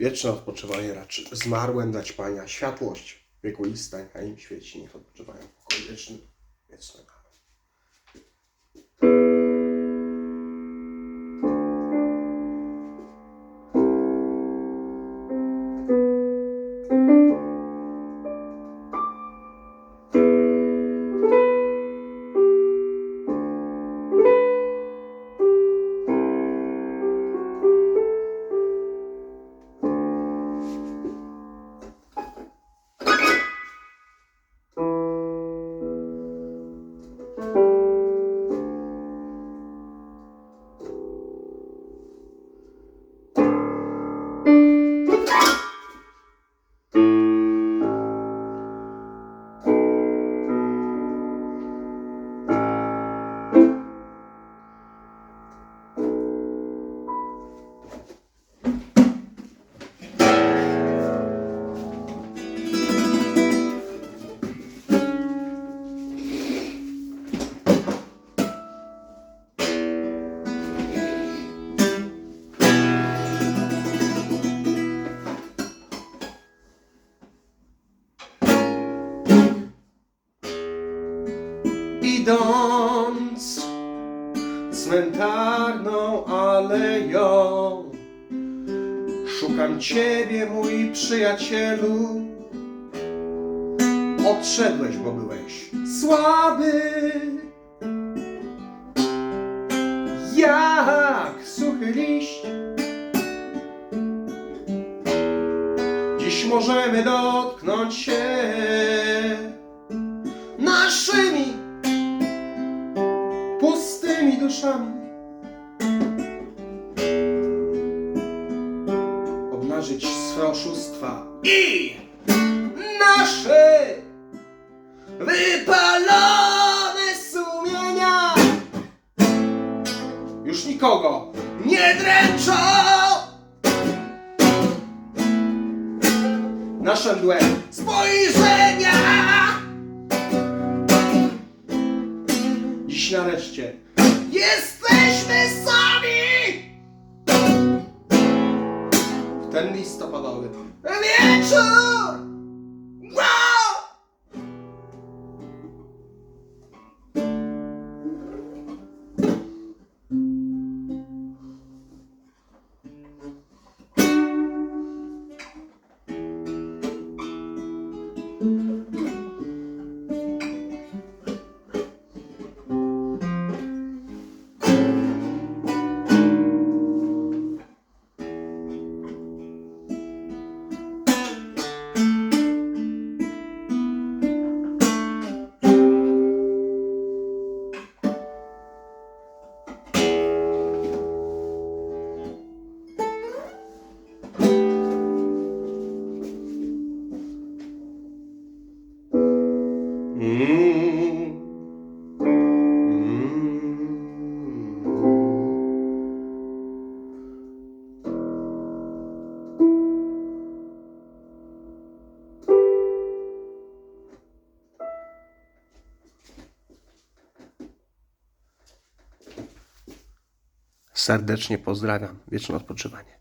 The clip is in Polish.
Wieczne odpoczywanie raczy zmarłym dać Pania światłość wiekuista, a im świeci, niech odpoczywają w pokoju wiecznym. Wiecznym. Idąc cmentarną aleją. Szukam Ciebie, mój przyjacielu. Odszedłeś, bo byłeś słaby. Jak suchy liść. Dziś możemy dotknąć się duszami. Obnażyć swe oszustwa. I nasze wypalone sumienia. Już nikogo. Nie dręczą. Nasze mdłe. Spojrzenia. Dziś nareszcie ben de istafada alıyorum. Öyle yaşa! Serdecznie pozdrawiam. Wieczne odpoczywanie.